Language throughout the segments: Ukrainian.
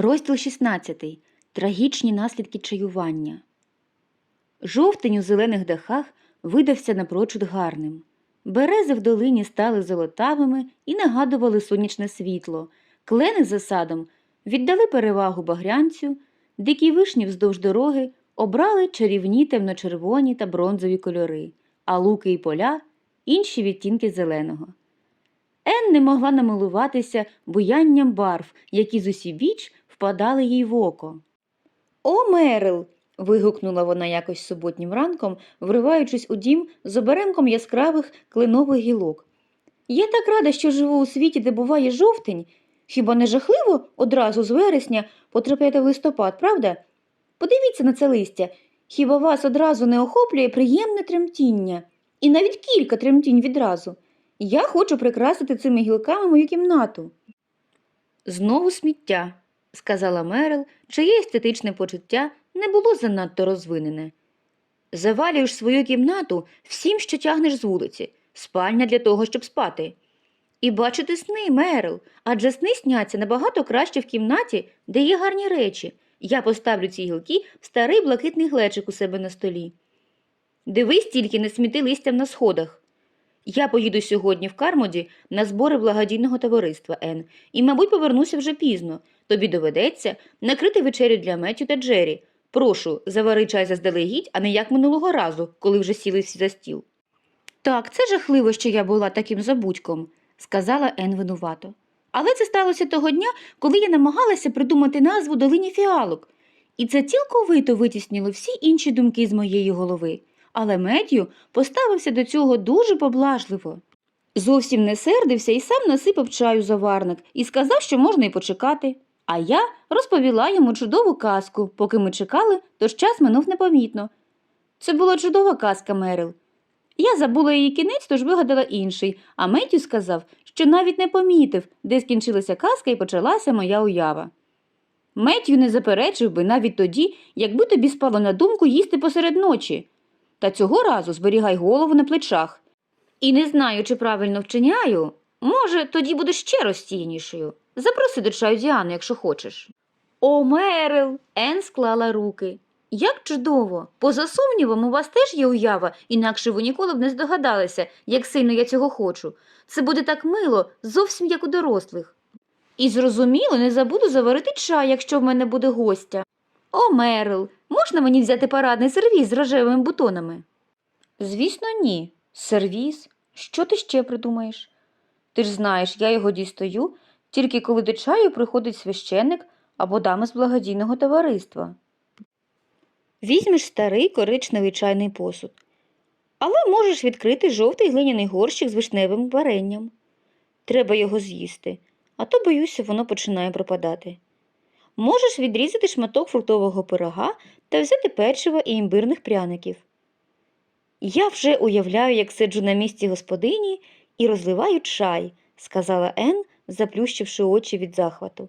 Розділ 16. Трагічні наслідки чаювання. Жовтень у зелених дахах видався напрочуд гарним. Берези в долині стали золотавими і нагадували сонячне світло. Клени за садом віддали перевагу багрянцю, дикі вишні вздовж дороги обрали чарівні темночервоні та бронзові кольори, а луки і поля інші відтінки зеленого. Ен не могла намилуватися буянням барв, які з усібіч впадали їй в око. О, Мерил. вигукнула вона якось суботнім ранком, вриваючись у дім з оберемком яскравих кленових гілок. Я так рада, що живу у світі, де буває жовтень. Хіба не жахливо одразу з вересня потрапляти в листопад, правда? Подивіться на це листя. Хіба вас одразу не охоплює приємне тремтіння? І навіть кілька тремтінь відразу. Я хочу прикрасити цими гілками мою кімнату. Знову сміття, сказала Мерил, чиє естетичне почуття не було занадто розвинене. Завалюєш свою кімнату всім, що тягнеш з вулиці, спальня для того, щоб спати. І бачити сни, Мерил, адже сни сняться набагато краще в кімнаті, де є гарні речі. Я поставлю ці гілки в старий блакитний глечик у себе на столі. Дивись тільки не сміти листям на сходах. Я поїду сьогодні в Кармоді на збори благодійного товариства Ен, і, мабуть, повернуся вже пізно. Тобі доведеться накрити вечерю для Меттю та Джері. Прошу, завари чай заздалегідь, а не як минулого разу, коли вже сіли всі за стіл. Так, це жахливо, що я була таким забудьком, сказала Ен винувато. Але це сталося того дня, коли я намагалася придумати назву долині фіалок. І це цілковито витіснило всі інші думки з моєї голови. Але Меттю поставився до цього дуже поблажливо. Зовсім не сердився і сам насипав чаю заварник і сказав, що можна й почекати. А я розповіла йому чудову казку, поки ми чекали, тож час минув непомітно. Це була чудова казка, Мерил. Я забула її кінець, тож вигадала інший, а Меттю сказав, що навіть не помітив, де скінчилася казка і почалася моя уява. Меттю не заперечив би навіть тоді, якби тобі спало на думку їсти посеред ночі. Та цього разу зберігай голову на плечах. І не знаю, чи правильно вчиняю. Може, тоді будеш ще розсіянішою. Запроси до чаю Діану, якщо хочеш. О, Мерил! Ен склала руки. Як чудово! Поза сумнівом, у вас теж є уява, інакше ви ніколи б не здогадалися, як сильно я цього хочу. Це буде так мило, зовсім як у дорослих. І зрозуміло, не забуду заварити чай, якщо в мене буде гостя. О, Мерил, можна мені взяти парадний сервіз з рожевими бутонами? Звісно, ні. Сервіз? Що ти ще придумаєш? Ти ж знаєш, я його дістаю, тільки коли до чаю приходить священник або дама з благодійного товариства. Візьмеш старий коричневий чайний посуд. Але можеш відкрити жовтий глиняний горщик з вишневим варенням. Треба його з'їсти, а то, боюся, воно починає пропадати. Можеш відрізати шматок фруктового пирога та взяти печиво і імбирних пряників. Я вже уявляю, як сиджу на місці господині і розливаю чай, сказала Ен, заплющивши очі від захвату.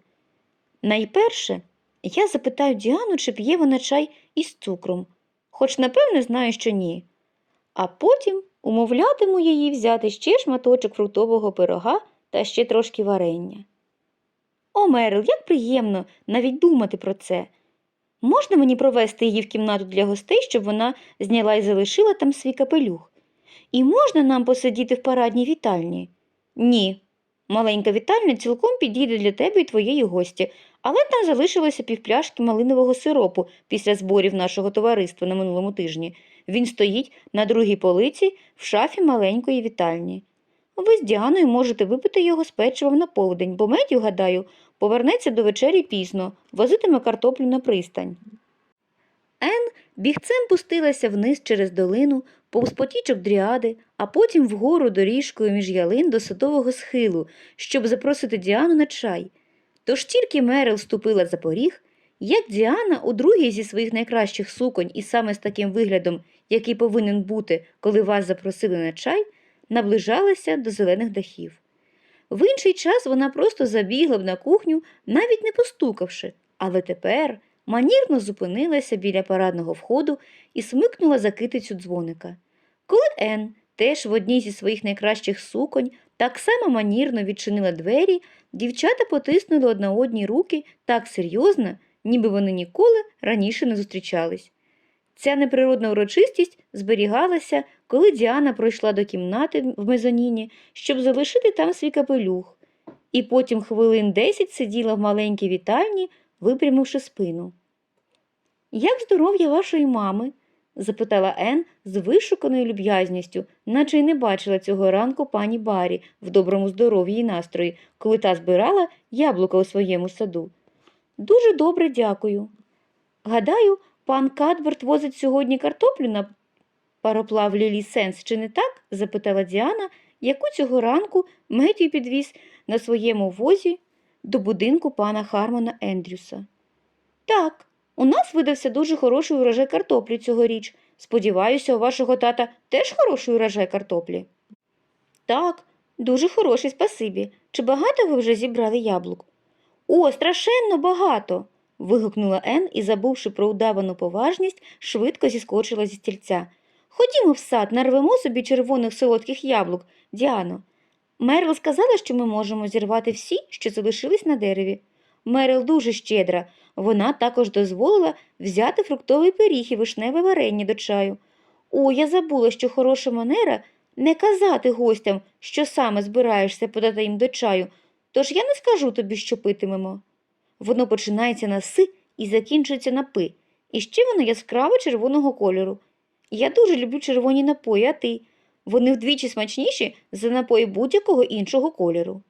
Найперше, я запитаю Діану, чи п'є вона чай із цукром, хоч напевне знаю, що ні. А потім умовлятиму її взяти ще шматочок фруктового пирога та ще трошки варення. О, Мерил, як приємно навіть думати про це. Можна мені провести її в кімнату для гостей, щоб вона зняла і залишила там свій капелюх? І можна нам посидіти в парадній вітальні? Ні. Маленька вітальня цілком підійде для тебе і твоєї гості, але там залишилося півпляшки малинового сиропу після зборів нашого товариства на минулому тижні. Він стоїть на другій полиці в шафі маленької вітальні. Ви з Діаною можете випити його з печивом на полдень, бо Меттю, гадаю, повернеться до вечері пізно, возитиме картоплю на пристань. Ен бігцем пустилася вниз через долину, повз потічок дріади, а потім вгору доріжкою між ялин до садового схилу, щоб запросити Діану на чай. Тож тільки Мерил ступила за поріг, як Діана у другій зі своїх найкращих суконь і саме з таким виглядом, який повинен бути, коли вас запросили на чай, наближалася до зелених дахів. В інший час вона просто забігла б на кухню, навіть не постукавши, але тепер манірно зупинилася біля парадного входу і смикнула за китицю дзвоника. Коли Ен, теж в одній зі своїх найкращих суконь Так само манірно відчинила двері, дівчата потиснули одна одній руки так серйозно, ніби вони ніколи раніше не зустрічались. Ця неприродна урочистість зберігалася, коли Діана пройшла до кімнати в мезоніні, щоб залишити там свій капелюх, і потім хвилин десять сиділа в маленькій вітальні, випрямивши спину. Як здоров'я вашої мами? запитала Ен з вишуканою люб'язністю, наче й не бачила цього ранку пані Барі в доброму здоров'ї й настрої, коли та збирала яблука у своєму саду. Дуже добре дякую. Гадаю, пан Кадберт возить сьогодні картоплю на пароплав Лілі Сенс, чи не так? запитала Діана, яку цього ранку Меттій підвіз на своєму возі до будинку пана Хармона Ендрюса. Так, у нас видався дуже хороший урожай картоплі цьогоріч. Сподіваюся, у вашого тата теж хороший урожай картоплі. Так, дуже хороший, спасибі. Чи багато ви вже зібрали яблук? О, страшенно багато. вигукнула Ен і, забувши про удавану поважність, швидко зіскочила зі стільця. Ходімо в сад, нарвемо собі червоних солодких яблук, Діано. Мерл сказала, що ми можемо зірвати всі, що залишились на дереві. Мерил дуже щедра. Вона також дозволила взяти фруктовий пиріг і вишневе варення до чаю. О, я забула, що хороша манера не казати гостям, що саме збираєшся подати їм до чаю, тож я не скажу тобі, що питимемо. Воно починається на си і закінчується на пи, і ще воно яскраво червоного кольору. Я дуже люблю червоні напої, а ти? Вони вдвічі смачніші за напої будь-якого іншого кольору.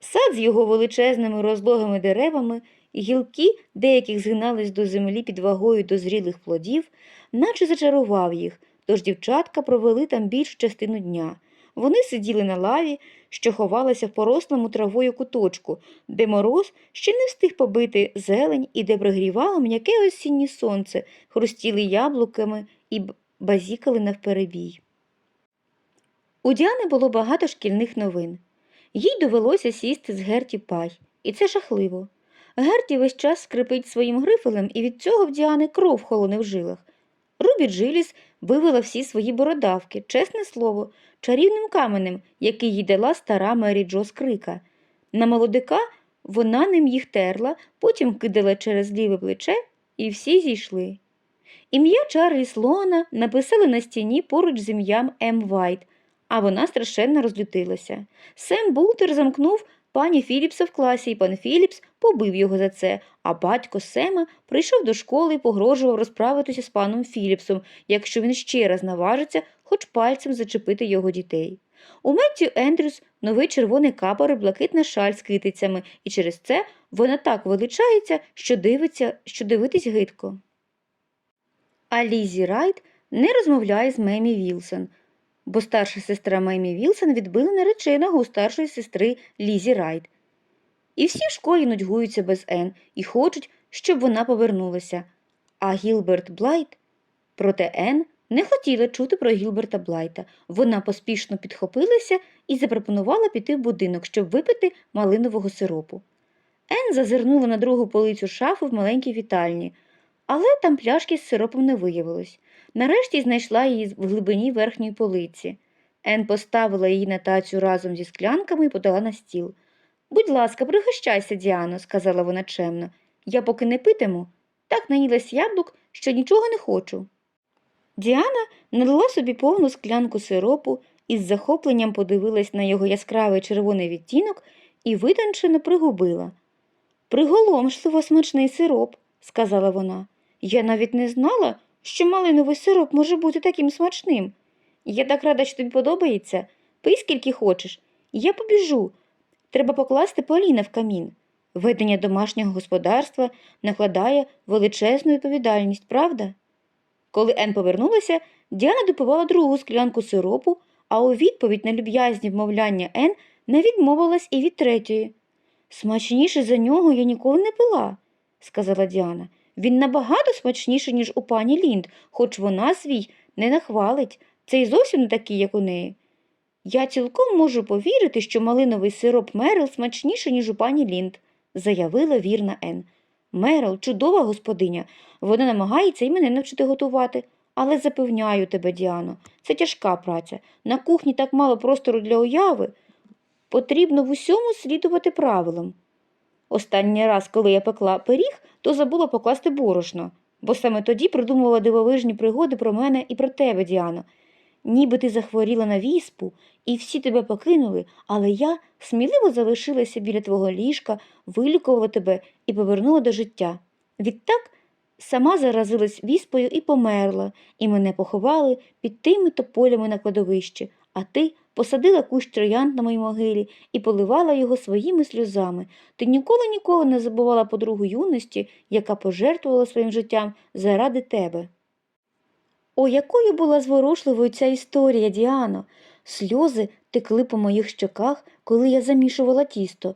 Сад з його величезними розлогими деревами, гілки деяких згинались до землі під вагою дозрілих плодів, наче зачарував їх, тож дівчатка провели там більшу частину дня. Вони сиділи на лаві, що ховалася в порослому травою куточку, де мороз ще не встиг побити зелень і де пригрівало м'яке осіннє сонце, хрустіли яблуками і базікали навперебій. У Діани було багато шкільних новин. Їй довелося сісти з Герті пай, і це жахливо. Герті весь час скрипить своїм грифелем, і від цього в Діани кров холоне в жилах. Рубі Джиліс вивела всі свої бородавки, чесне слово, чарівним каменем, який їй дала стара Мері Джо з крика. На молодика вона ним їх терла, потім кидала через ліве плече, і всі зійшли. Ім'я Чарлі Слоана написали на стіні поруч з ім'ям М. Вайт, а вона страшенно розлютилася. Сем Бултер замкнув пані Філіпса в класі, і пан Філіпс побив його за це, а батько Сема прийшов до школи і погрожував розправитися з паном Філіпсом, якщо він ще раз наважиться хоч пальцем зачепити його дітей. У Меттю Ендрюс новий червоний капор і блакитна шаль з китицями, і через це вона так величається, що дивиться, що дивитись гидко. А Лізі Райт не розмовляє з Мемі Вілсон, бо старша сестра Мемі Вілсон відбила нареченого у старшої сестри Лізі Райт. І всі в школі нудьгуються без Ен і хочуть, щоб вона повернулася. А Гілберт Блайт проте Ен не хотіла чути про Гілберта Блайта. Вона поспішно підхопилася і запропонувала піти в будинок, щоб випити малинового сиропу. Ен зазирнула на другу полицю шафи в маленькій вітальні, але там пляшки з сиропом не виявилось. Нарешті знайшла її в глибині верхньої полиці. Ен поставила її на тацю разом зі склянками і подала на стіл. Будь ласка, пригощайся, Діано, сказала вона чемно. Я поки не питиму. Так наїлась яблук, що нічого не хочу. Діана налила собі повну склянку сиропу і з захопленням подивилась на його яскравий червоний відтінок і витончено пригубила. Приголомшливо смачний сироп, сказала вона. Я навіть не знала, що малиновий сироп може бути таким смачним. Я так рада, що тобі подобається. Пий скільки хочеш. Я побіжу. Треба покласти Поліна в камін. Ведення домашнього господарства накладає величезну відповідальність, правда? Коли Ен повернулася, Діана допивала другу склянку сиропу, а у відповідь на люб'язні вмовляння Ен не відмовилась і від третьої. Смачніше за нього я ніколи не пила, сказала Діана. Він набагато смачніший, ніж у пані Лінд, хоч вона свій не нахвалить. Це й зовсім не такий, як у неї. Я цілком можу повірити, що малиновий сироп Мерил смачніший, ніж у пані Лінд, заявила вірна Ен. Мерил чудова господиня. Вона намагається і мене навчити готувати. Але запевняю тебе, Діано, це тяжка праця. На кухні так мало простору для уяви. Потрібно в усьому слідувати правилам. Останній раз, коли я пекла пиріг, то забула покласти борошно, бо саме тоді придумувала дивовижні пригоди про мене і про тебе, Діано. Ніби ти захворіла на віспу, і всі тебе покинули, але я сміливо залишилася біля твого ліжка, вилікувала тебе і повернула до життя. Відтак сама заразилась віспою і померла, і мене поховали під тими тополями на кладовищі, а ти посадила кущ троянд на моїй могилі і поливала його своїми сльозами. Ти ніколи ніколи не забувала подругу юності, яка пожертвувала своїм життям заради тебе. О, якою була зворушливою ця історія, Діано. Сльози текли по моїх щоках, коли я замішувала тісто.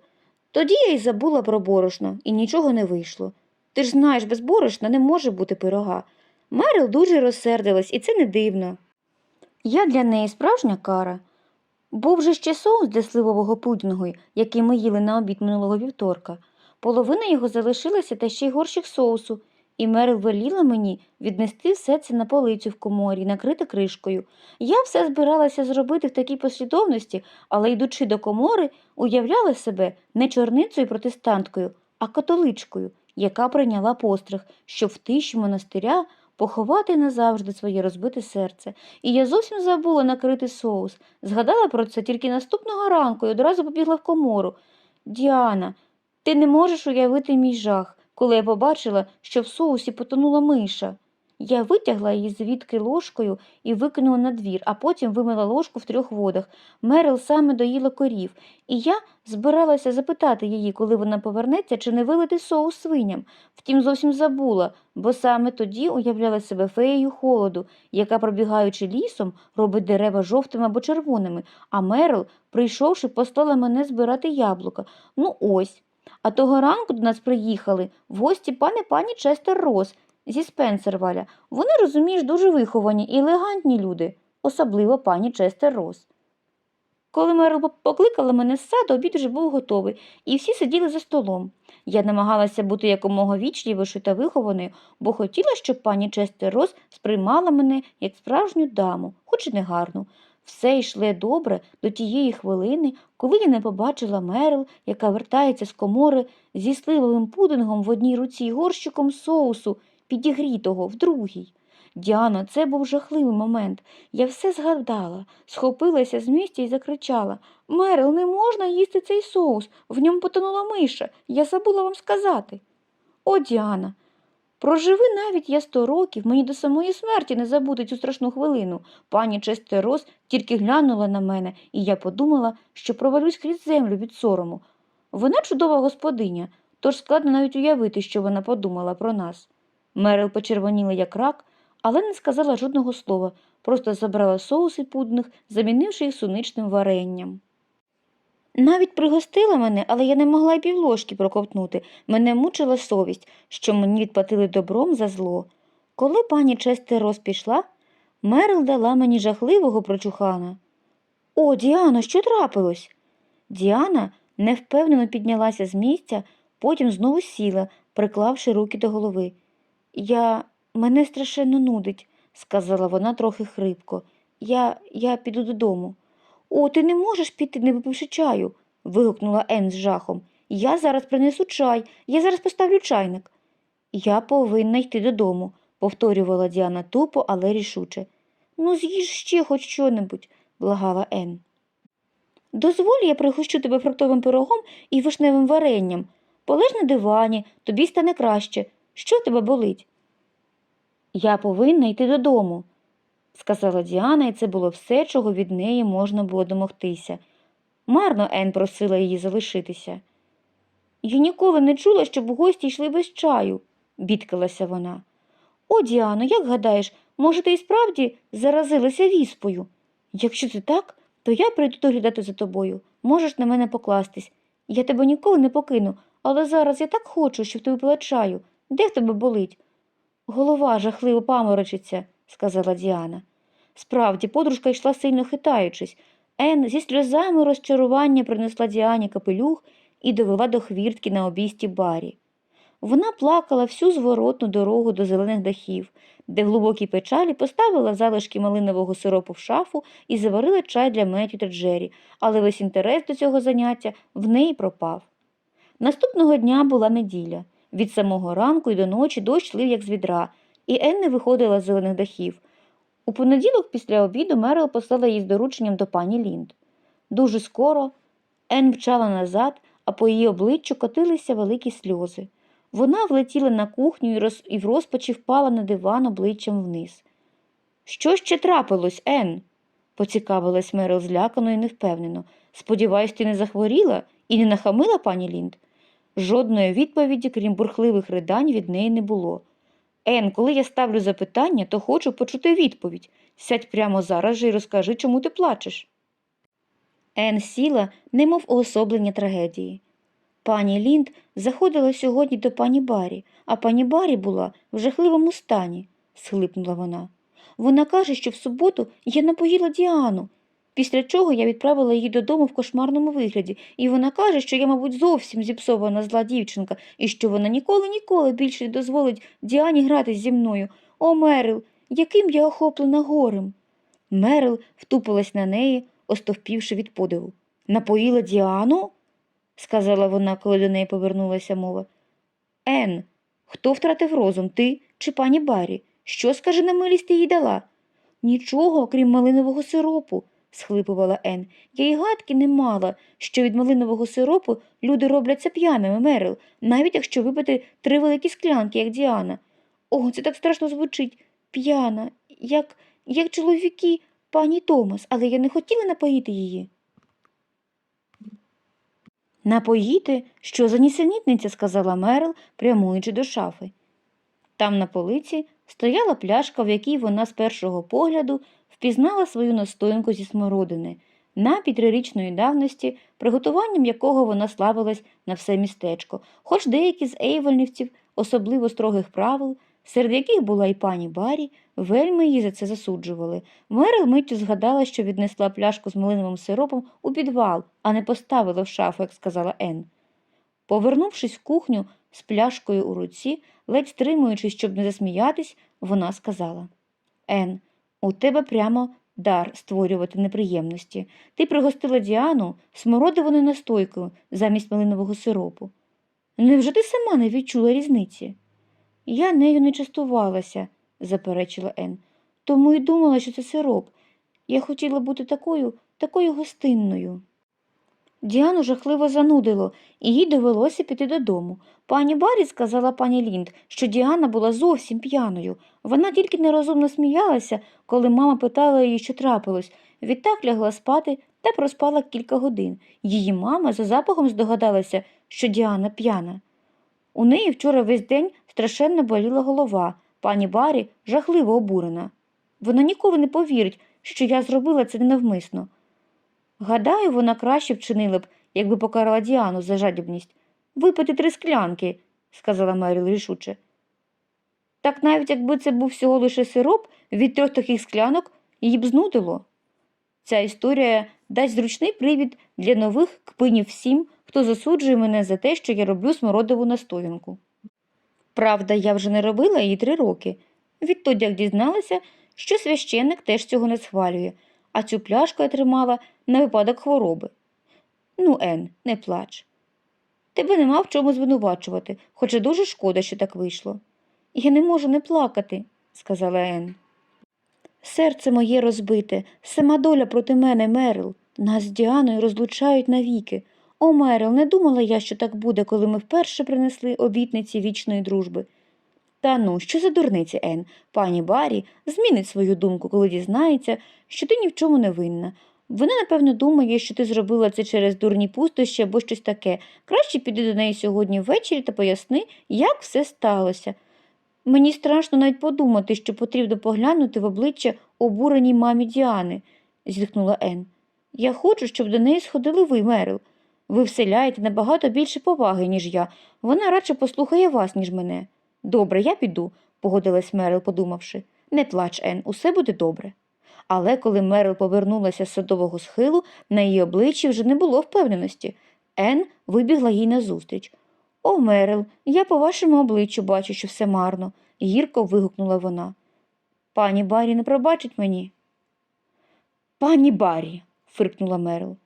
Тоді я й забула про борошно, і нічого не вийшло. Ти ж знаєш, без борошна не може бути пирога. Мерил дуже розсердилась, і це не дивно. Я для неї справжня кара. Був же ще соус для сливового пудінгу, який ми їли на обід минулого вівторка. Половина його залишилася та ще й горщик соусу, і Мерил веліла мені віднести все це на полицю в коморі, накрити кришкою. Я все збиралася зробити в такій послідовності, але, йдучи до комори, уявляла себе не чорницею протестанткою, а католичкою, яка прийняла постриг, щоб в тиші монастиря поховати назавжди своє розбите серце. І я зовсім забула накрити соус. Згадала про це тільки наступного ранку і одразу побігла в комору. Діана, ти не можеш уявити мій жах, коли я побачила, що в соусі потонула миша. Я витягла її звідки ложкою і викинула на двір, а потім вимила ложку в трьох водах. Мерил саме доїла корів, і я збиралася запитати її, коли вона повернеться, чи не вилити соус свиням. Втім, зовсім забула, бо саме тоді уявляла себе феєю холоду, яка, пробігаючи лісом, робить дерева жовтими або червоними, а Мерил, прийшовши, послала мене збирати яблука. Ну ось. А того ранку до нас приїхали в гості пан і пані Честер Рос зі Спенсерваля. Вони, розумієш, дуже виховані і елегантні люди, особливо пані Честер Рос. Коли Мерл покликала мене з саду, обід вже був готовий, і всі сиділи за столом. Я намагалася бути якомога вічливішою та вихованою, бо хотіла, щоб пані Честер Рос сприймала мене як справжню даму, хоч і не гарну. Все йшло добре до тієї хвилини, коли я не побачила Мерл, яка вертається з комори зі сливовим пудингом в одній руці і горщиком соусу, підігрітого в другій. Діано, це був жахливий момент. Я все згадала, схопилася з місця і закричала Мерил, не можна їсти цей соус, в ньому потонула миша. Я забула вам сказати. О, Діана, проживи навіть я сто років, мені до самої смерті не забути цю страшну хвилину. Пані Честерос тільки глянула на мене, і я подумала, що провалюсь крізь землю від сорому. Вона чудова господиня, тож складно навіть уявити, що вона подумала про нас. Мерил почервоніла як рак, але не сказала жодного слова, просто забрала соус і пудних, замінивши їх суничним варенням. Навіть пригостила мене, але я не могла й півложки проковтнути. Мене мучила совість, що мені відплатили добром за зло. Коли пані Честерос пішла, Мерил дала мені жахливого прочухана. О, Діано, що трапилось? Діана невпевнено піднялася з місця, потім знову сіла, приклавши руки до голови. Я мене страшенно нудить, сказала вона трохи хрипко. Я я піду додому. О, ти не можеш піти, не випивши чаю. вигукнула Ен з жахом. Я зараз принесу чай, я зараз поставлю чайник. Я повинна йти додому, повторювала Діана тупо, але рішуче. Ну, з'їж ще хоч що-небудь, благала Ен. Дозволь, я пригощу тебе фруктовим пирогом і вишневим варенням. Полеж на дивані, тобі стане краще. Що тебе болить? Я повинна йти додому, сказала Діана, і це було все, чого від неї можна було домогтися. Марно Ен просила її залишитися. Я ніколи не чула, щоб гості йшли без чаю, бідкалася вона. О, Діано, як гадаєш, може, ти і справді заразилася віспою? Якщо це так, то я прийду доглядати за тобою. Можеш на мене покластись. Я тебе ніколи не покину, але зараз я так хочу, щоб ти випила чаю. Де в тебе болить? Голова жахливо паморочиться, сказала Діана. Справді, подружка йшла сильно хитаючись. Ен зі сльозами розчарування принесла Діані капелюх і довела до хвіртки на обійсті барі. Вона плакала всю зворотну дорогу до зелених дахів, де глибокій печалі поставила залишки малинового сиропу в шафу і заварила чай для Меттю та Джері, але весь інтерес до цього заняття в неї пропав. Наступного дня була неділя. Від самого ранку й до ночі дощ лив як з відра, і Ен не виходила з зелених дахів. У понеділок після обіду Мерил послала її з дорученням до пані Лінд. Дуже скоро Ен вчала назад, а по її обличчю котилися великі сльози. Вона влетіла на кухню і, і в розпачі впала на диван обличчям вниз. Що ще трапилось, Ен? поцікавилась Мерил злякано і невпевнено. Сподіваюсь, ти не захворіла і не нахамила пані Лінд? Жодної відповіді, крім бурхливих ридань, від неї не було. Ен, коли я ставлю запитання, то хочу почути відповідь. Сядь прямо зараз же і розкажи, чому ти плачеш. Ен сіла, немов уособлення трагедії. Пані Лінд заходила сьогодні до пані Барі, а пані Барі була в жахливому стані, схлипнула вона. Вона каже, що в суботу я напоїла Діану, після чого я відправила її додому в кошмарному вигляді, і вона каже, що я, мабуть, зовсім зіпсована зла дівчинка, і що вона ніколи ніколи більше не дозволить Діані гратись зі мною. О, Мерил, яким я охоплена горем. Мерил втупилась на неї, остовпівши від подиву. Напоїла Діану? сказала вона, коли до неї повернулася мова. Ен, хто втратив розум, ти чи пані Барі? Що, скаже на милість ти їй дала? Нічого, крім малинового сиропу, схлипувала Ен. Я й гадки не мала, що від малинового сиропу люди робляться п'яними, Мерил, навіть якщо випити три великі склянки, як Діана. О, це так страшно звучить. П'яна, як, як чоловіки пані Томас, але я не хотіла напоїти її. Напоїти? Що за нісенітниця, сказала Мерил, прямуючи до шафи. Там на полиці стояла пляшка, в якій вона з першого погляду впізнала свою настоянку зі смородини, напій трирічної давності, приготуванням якого вона славилась на все містечко, хоч деякі з ейвельнівців, особливо строгих правил, серед яких була і пані Барі, вельми її за це засуджували. Мерил миттю згадала, що віднесла пляшку з малиновим сиропом у підвал, а не поставила в шафу, як сказала Ен. Повернувшись в кухню з пляшкою у руці, ледь стримуючись, щоб не засміятись, вона сказала Ен, у тебе прямо дар створювати неприємності. Ти пригостила Діану смородивою настойкою замість малинового сиропу. Невже ти сама не відчула різниці? Я нею не частувалася, заперечила Ен, тому й думала, що це сироп. Я хотіла бути такою, такою гостинною. Діану жахливо занудило, і їй довелося піти додому. Пані Барі сказала пані Лінд, що Діана була зовсім п'яною. Вона тільки нерозумно сміялася, коли мама питала її, що трапилось. Відтак лягла спати та проспала кілька годин. Її мама за запахом здогадалася, що Діана п'яна. У неї вчора весь день страшенно боліла голова. Пані Барі жахливо обурена. Вона ніколи не повірить, що я зробила це ненавмисно. Гадаю, вона краще вчинила б, якби покарала Діану за жадібність. Випити три склянки, сказала Меріл рішуче. Так навіть якби це був всього лише сироп, від трьох таких склянок її б знудило. Ця історія дасть зручний привід для нових кпинів всім, хто засуджує мене за те, що я роблю смородову настоянку. Правда, я вже не робила її три роки. Відтоді як дізналася, що священник теж цього не схвалює, а цю пляшку я тримала на випадок хвороби. Ну, Ен, не плач. Тебе нема в чому звинувачувати, хоча дуже шкода, що так вийшло. Я не можу не плакати, сказала Ен. Серце моє розбите, сама доля проти мене, Мерил. Нас з Діаною розлучають навіки. О, Мерил, не думала я, що так буде, коли ми вперше принесли обітниці вічної дружби. Та ну, що за дурниці, Ен? Пані Барі змінить свою думку, коли дізнається, що ти ні в чому не винна. Вона, напевно, думає, що ти зробила це через дурні пустощі або щось таке. Краще піди до неї сьогодні ввечері та поясни, як все сталося. Мені страшно навіть подумати, що потрібно поглянути в обличчя обуреній мамі Діани, зітхнула Ен. Я хочу, щоб до неї сходили ви, Мерил. Ви вселяєте набагато більше поваги, ніж я. Вона радше послухає вас, ніж мене. Добре, я піду, погодилась Мерил, подумавши. Не плач, Ен, усе буде добре. Але коли Мерил повернулася з садового схилу, на її обличчі вже не було впевненості. Ен вибігла їй назустріч. О, Мерил, я по вашому обличчю бачу, що все марно, гірко вигукнула вона. Пані Барі не пробачить мені. Пані Барі, фиркнула Мерил.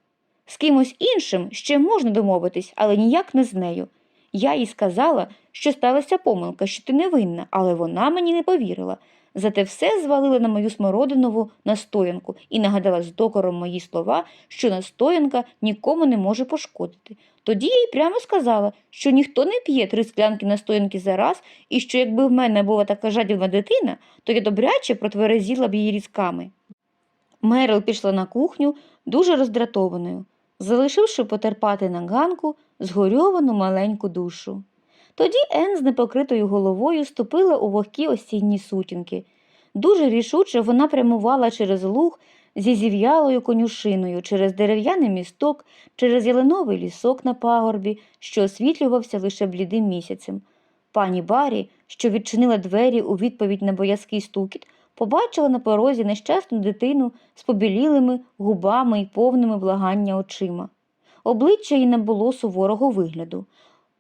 З кимось іншим ще можна домовитись, але ніяк не з нею. Я їй сказала, що сталася помилка, що ти невинна, але вона мені не повірила. Зате все звалила на мою смородинову настоянку і нагадала з докором мої слова, що настоянка нікому не може пошкодити. Тоді їй прямо сказала, що ніхто не п'є три склянки настоянки за раз, і що якби в мене була така жадібна дитина, то я добряче протверезіла б її різками. Мерил пішла на кухню дуже роздратованою, залишивши потерпати на ганку згорьовану маленьку душу. Тоді Ен з непокритою головою ступила у вогкі осінні сутінки. Дуже рішуче вона прямувала через луг зі зів'ялою конюшиною, через дерев'яний місток, через ялиновий лісок на пагорбі, що освітлювався лише блідим місяцем. Пані Барі, що відчинила двері у відповідь на боязкий стукіт, побачила на порозі нещасну дитину з побілілими губами і повними благання очима. Обличчя їй не було суворого вигляду.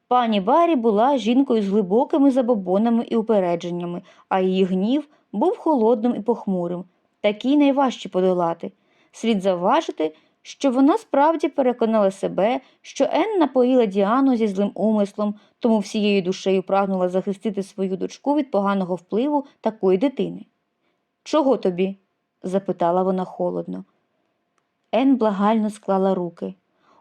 Пані Барі була жінкою з глибокими забобонами і упередженнями, а її гнів був холодним і похмурим, такий найважче подолати. Слід завважити, що вона справді переконала себе, що Енн напоїла Діану зі злим умислом, тому всією душею прагнула захистити свою дочку від поганого впливу такої дитини. Чого тобі? запитала вона холодно. Ен благально склала руки.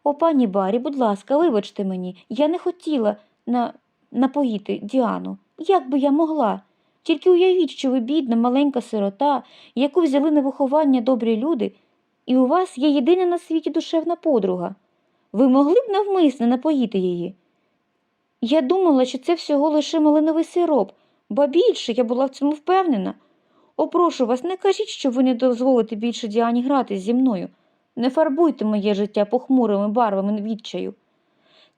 О, пані Барі, будь ласка, вибачте мені, я не хотіла на... напоїти Діану. Як би я могла? Тільки уявіть, що ви бідна, маленька сирота, яку взяли на виховання добрі люди, і у вас є єдина на світі душевна подруга. Ви могли б навмисне напоїти її? Я думала, що це всього лише малиновий сироп, ба більше я була в цьому впевнена. О, прошу вас, не кажіть, що ви не дозволите більше Діані грати зі мною. Не фарбуйте моє життя похмурими барвами відчаю.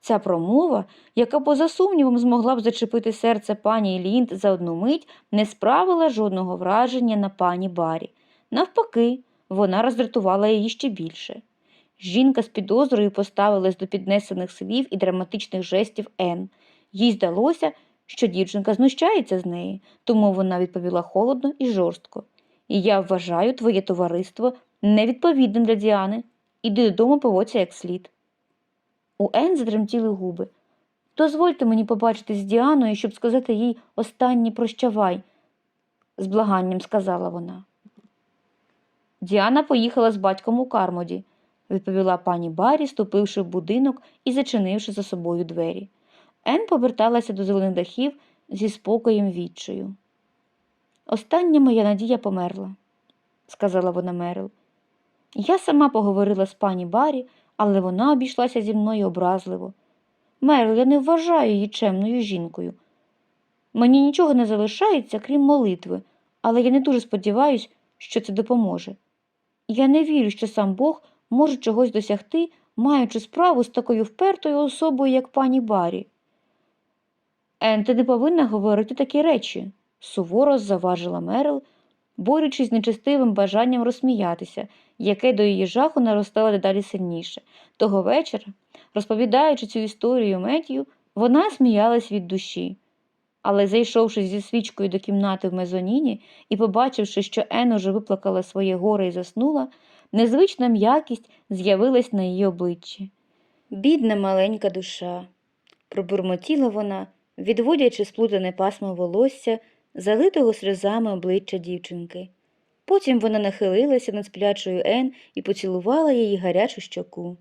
Ця промова, яка поза сумнівом змогла б зачепити серце пані Лінд за одну мить, не справила жодного враження на пані Барі. Навпаки, вона роздратувала її ще більше. Жінка з підозрою поставилась до піднесених слів і драматичних жестів Ен. Їй здалося, що дівчинка знущається з неї, тому вона відповіла холодно і жорстко. І я вважаю твоє товариство невідповідним для Діани. Іди додому, поводься як слід. У Ен затремтіли губи. Дозвольте мені побачитись з Діаною, щоб сказати їй останнє прощавай, з благанням сказала вона. Діана поїхала з батьком у Кармоді, відповіла пані Барі, ступивши в будинок і зачинивши за собою двері. Ен поверталася до зелених дахів зі спокоєм відчаю. Остання моя надія померла, сказала вона Мерил. Я сама поговорила з пані Барі, але вона обійшлася зі мною образливо. Мерил, я не вважаю її чемною жінкою. Мені нічого не залишається, крім молитви, але я не дуже сподіваюся, що це допоможе. Я не вірю, що сам Бог може чогось досягти, маючи справу з такою впертою особою, як пані Барі. Ен, ти не повинна говорити такі речі, суворо заважила Мерил, борючись з нечестивим бажанням розсміятися, яке до її жаху наростало дедалі сильніше. Того вечора, розповідаючи цю історію Меттію, вона сміялась від душі. Але, зайшовши зі свічкою до кімнати в мезоніні і побачивши, що Ен уже виплакала своє горе і заснула, незвична м'якість з'явилась на її обличчі. Бідна маленька душа, пробурмотіла вона, відводячи сплутане пасмо волосся, залитого сльозами обличчя дівчинки. Потім вона нахилилася над сплячою Ен і поцілувала її гарячу щоку.